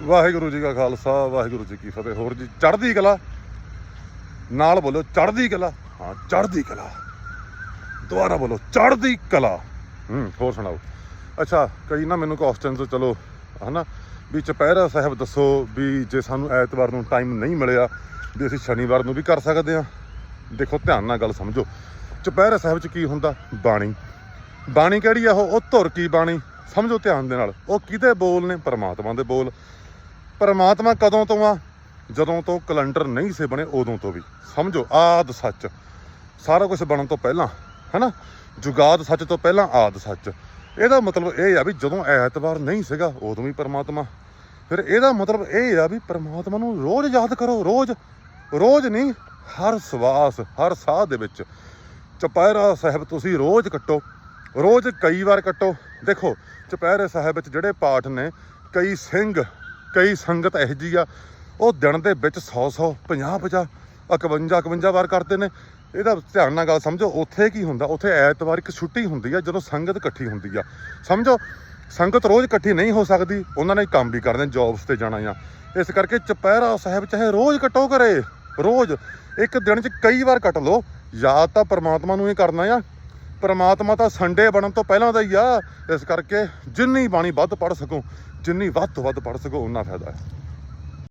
ਵਾਹਿਗੁਰੂ ਜੀ ਕਾ ਖਾਲਸਾ, ਵਾਹਿਗੁਰੂ ਜੀ ਕੀ ਫਤਿਹ। ਹੋਰ ਜੀ, ਚੜ੍ਹਦੀ ਕਲਾ। ਨਾਲ ਬੋਲੋ, ਚੜ੍ਹਦੀ ਕਲਾ। ਹਾਂ, ਚੜ੍ਹਦੀ ਕਲਾ। ਦੁਬਾਰਾ ਬੋਲੋ, ਚੜ੍ਹਦੀ ਕਲਾ। ਹੂੰ, ਹੋਰ ਸੁਣਾਓ। ਅੱਛਾ, ਕਈ ਨਾ ਮੈਨੂੰ ਕੁਐਸਚਨਸ ਚਲੋ, ਹਨਾ, ਵੀ ਚੁਪਹਿਰਾ ਸਾਹਿਬ ਦੱਸੋ ਵੀ ਜੇ ਸਾਨੂੰ ਐਤਵਾਰ ਨੂੰ ਟਾਈਮ ਨਹੀਂ ਮਿਲਿਆ, ਵੀ ਅਸੀਂ ਸ਼ਨੀਵਾਰ ਨੂੰ ਵੀ ਕਰ ਸਕਦੇ ਹਾਂ। ਦੇਖੋ, ਧਿਆਨ ਨਾਲ ਗੱਲ ਸਮਝੋ। ਚੁਪਹਿਰਾ ਸਾਹਿਬ 'ਚ ਕੀ ਹੁੰਦਾ? ਬਾਣੀ। ਬਾਣੀ ਕਿਹੜੀ ਆ ਉਹ? ਉਹ ਧੁਰ ਕੀ ਬਾਣੀ? ਸਮਝੋ ਧਿਆਨ ਦੇ ਨਾਲ। ਉਹ ਕਿਹਦੇ ਬੋਲ ਨੇ? ਪਰਮਾਤਮਾ ਦੇ ਬੋਲ। ਪਰਮਾਤਮਾ ਕਦੋਂ ਤੋਂ ਆ? ਜਦੋਂ ਤੋਂ ਕੈਲੰਡਰ ਨਹੀਂ ਸੀ ਬਣੇ, ਉਦੋਂ ਤੋਂ ਵੀ। ਸਮਝੋ, ਆਦ ਸੱਚ। ਸਾਰਾ ਕੁਝ ਬਣਨ ਤੋਂ ਪਹਿਲਾਂ, ਹੈਨਾ? ਜੁਗਾਦ ਸੱਚ ਤੋਂ ਪਹਿਲਾਂ, ਆਦ ਸੱਚ। ਇਹਦਾ ਮਤਲਬ ਇਹ ਆ ਵੀ ਜਦੋਂ ਐਤਵਾਰ ਨਹੀਂ ਸੀਗਾ, ਉਦੋਂ ਵੀ ਪਰਮਾਤਮਾ। ਫਿਰ ਇਹਦਾ ਮਤਲਬ ਇਹ ਆ ਵੀ ਪਰਮਾਤਮਾ ਨੂੰ ਰੋਜ਼ ਯਾਦ ਕਰੋ, ਰੋਜ਼। ਰੋਜ਼ ਨਹੀਂ, ਹਰ ਸਵਾਸ, ਹਰ ਸਾਹ ਦੇ ਵਿੱਚ। ਚੁਪਹਿਰਾ ਸਾਹਿਬ, ਤੁਸੀਂ ਰੋਜ਼ ਕੱਟੋ। ਰੋਜ਼ ਕਈ ਵਾਰ ਕੱਟੋ। ਦੇਖੋ, ਚੁਪਹਿਰੇ ਸਾਹਿਬ ਵਿੱਚ ਜਿਹੜੇ ਪਾਠ ਨੇ, ਕਈ ਸਿੰਘ ਕਈ ਸੰਗਤ ਇਹੋ ਜਿਹੀ ਆ, ਉਹ ਦਿਨ ਦੇ ਵਿੱਚ 100 100 50 50 51 51 ਵਾਰ ਕਰਦੇ ਨੇ। ਇਹਦਾ ਧਿਆਨ ਨਾਲ ਗੱਲ ਸਮਝੋ, ਉੱਥੇ ਕੀ ਹੁੰਦਾ? ਉੱਥੇ ਐਤਵਾਰ ਇੱਕ ਛੁੱਟੀ ਹੁੰਦੀ ਆ, ਜਦੋਂ ਸੰਗਤ ਇਕੱਠੀ ਹੁੰਦੀ ਆ। ਸਮਝੋ, ਸੰਗਤ ਰੋਜ਼ ਇਕੱਠੀ ਨਹੀਂ ਹੋ ਸਕਦੀ, ਉਹਨਾਂ ਨੇ ਕੰਮ ਵੀ ਕਰਦੇ ਜੌਬਸ ਤੇ ਜਾਣਾ ਆ। ਇਸ ਕਰਕੇ ਚੁਪਹਿਰਾ ਸਾਹਿਬ ਚਾਹੇ ਰੋਜ਼ ਕੱਟੋ ਕਰੇ ਰੋਜ਼। ਇੱਕ ਦਿਨ 'ਚ ਕਈ ਵਾਰ ਕੱਟ ਲਓ। ਯਾਦ ਤਾਂ ਪਰਮਾਤਮਾ ਨੂੰ ਹੀ ਕਰਨਾ ਆ। ਪਰਮਾਤਮਾ ਤਾਂ ਸੰਡੇ ਬਣਨ ਤੋਂ ਪਹਿਲਾਂ ਦਾ ਹੀ ਆ। ਇਸ ਕਰਕੇ ਜਿੰਨੀ ਬਾਣੀ ਵੱਧ ਪੜ ਸਕੋ ਜਿੰਨੀ ਵੱਧ ਤੋਂ ਵੱਧ ਪੜ ਸਕੋ ਉਨਾ ਫਾਇਦਾ ਹੈ।